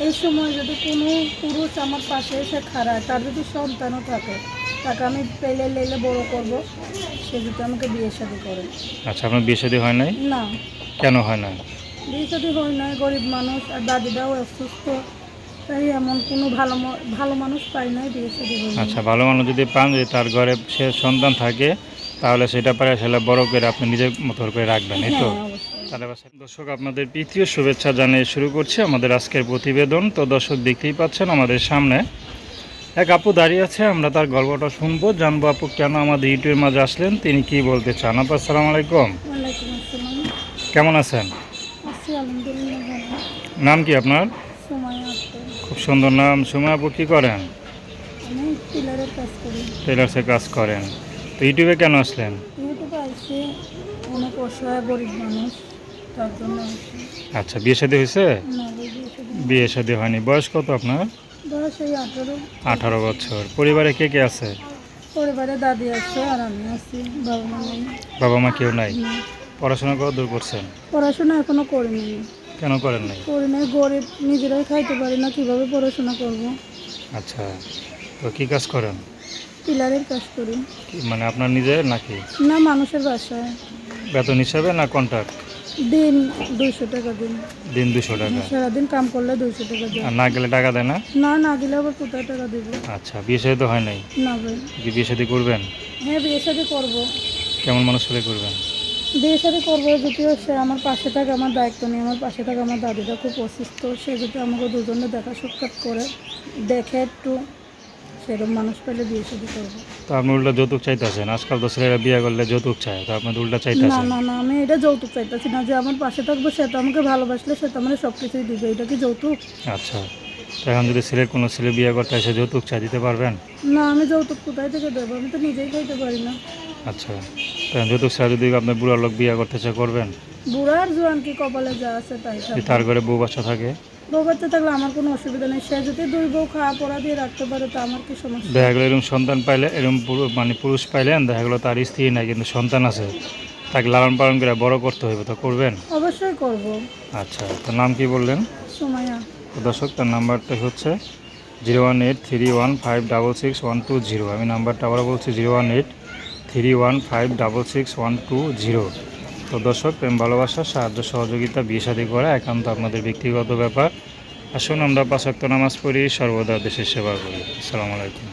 এই সময় যদি কোনো পুরুষ আমার পাশে এসে খাড়ায় তার যদি সন্তানও থাকে তাকে আমি পেলে লেলে বড় করব সে যদি আমাকে বিয়ে শাদি করে। আচ্ছা আপনার বিয়ে শাদী হয় নাই? না। কেন হয় না বিয়ে শাদি হয় নাই গরিব মানুষ আর দাদিটাও অসুস্থ তাই এমন কোনো ভালো ভালো মানুষ পাই নাই বিয়ে শাদি আচ্ছা ভালো মানুষ যদি পান যদি তার ঘরে সে সন্তান থাকে তাহলে সেটা পারে সেটা বড় করে আপনি নিজের মতো করে রাখবেন এই তো? দর্শক আপনাদের প্রীতীয় শুভেচ্ছা জানিয়ে শুরু করছি আমাদের আজকের প্রতিবেদন। তো দর্শক দেখতেই পাচ্ছেন আমাদের সামনে এক আপু দাঁড়িয়ে আছে আমরা তার গল্পটা শুনব। জানব আপু কেন আমাদের ইউটিউবের মাঝে আসলেন? তিনি কি বলতে চান? আপু সালাম আলাইকুম। কেমন আছেন? নাম কি আপনার? খুব সুন্দর নাম। সুমা আপু কী করেন? টেলার্সে কাজ করেন। তো ইউটিউবে কেন আসলেন? অনেক অসহায় গরিব মানুষ। আচ্ছা বিয়ে শাদী হয়েছে? বিয়ে শাদী হয়নি। বয়স কত আপনার? আঠেরো। বছর। পরিবারে কে কে আছে? পরিবারে দাদি আছে আর আমি আছি বাবা মা নেই। বাবা মা কেউ নাই? পড়াশোনা কত দূর করছেন? পড়াশোনা এখনও করিনি কেন করেন নাই? করি নাই গরিব নিজেরাই খাইতে পারি না কীভাবে পড়াশোনা করব? আচ্ছা তো কি কাজ করেন? টিলারের কাজ করি। মানে আপনার নিজের নাকি? না মানুষের বাসায়। বেতন হিসাবে না কন্ট্রাক্ট দিন দুইশো টাকা দিন। দিন দুশো টাকা। সারাদিন কাম করলে দুইশো টাকা দিন আর না গেলে টাকা দেয় না? না না দিলে আবার কোথায় টাকা দেবো? আচ্ছা বিয়ে শাদী তো হয় নাই? না ভাই। কি বিয়ে শাদী করবেন? হ্যাঁ বিয়ে শাদি করব। কেমন মানুষ হলে করবেন? বিয়ে শাদি করব যদিও সে আমার পাশে থাকে আমার দায়িত্ব নিয়ে আমার পাশে থাকে আমার দাদিটা খুব অসুস্থ সে যদি আমাকে দুজনে দেখা সাক্ষাৎ করে দেখে একটু সেরকম মানুষ পেলে বিয়ে শাদি করব। তো আপনি উল্টা যৌতুক চাইতেছেন। আজকাল তো ছেলেরা বিয়ে করলে যৌতুক চায় তো আপনি উল্টা চাইতেছেন। না না আমি এটা যৌতুক চাইতেছি না। যে আমার পাশে থাকবে সে তো আমাকে ভালোবাসলে সে তো আমার সব কিছুই দিবে। এটা কি যৌতুক? আচ্ছা তো এখন যদি ছেলের কোনো ছেলে বিয়ে করতে এসে যৌতুক চাই দিতে পারবেন? না আমি যৌতুক কোথায় থেকে দেবো? আমি তো নিজেই খাইতে পারি না। আচ্ছা। যৌতুক ছাড়া যদি আপনার বুড়া লোক বিয়ে করতে চায় করবেন বুড়া আর জোয়ান কি কপালে যা আছে তাই যদি তার ঘরে বউ বাচ্চা থাকে। বউ বাচ্চা থাকলে আমার কোনো অসুবিধা নেই। সে যদি দুই বউ খাওয়া পড়া দিয়ে রাখতে পারে তো আমার কি সমস্যা? দেখা গেলো এরকম সন্তান পাইলে এরকম মানে পুরুষ পাইলেন দেখা গেলো তার স্ত্রী নাই কিন্তু সন্তান আছে। তাকে লালন পালন করে বড় করতে হবে তো করবেন? অবশ্যই করব। আচ্ছা তো নাম কি বললেন? সময়া তো দর্শক তার নাম্বারটা হচ্ছে zero one eight three one five double six one two zero. আমি নাম্বারটা আবার বলছি zero one eight three one five double six one two zero. তো দর্শক, প্রেম, ভালোবাসা, সাহায্য, সহযোগিতা, বিয়ে সাদী করা একান্ত আপনাদের ব্যক্তিগত ব্যাপার। আসুন আমরা পাঁচাক্ত নামাজ পড়ি, সর্বদা দেশের সেবা করি। আসসালামু আলাইকুম।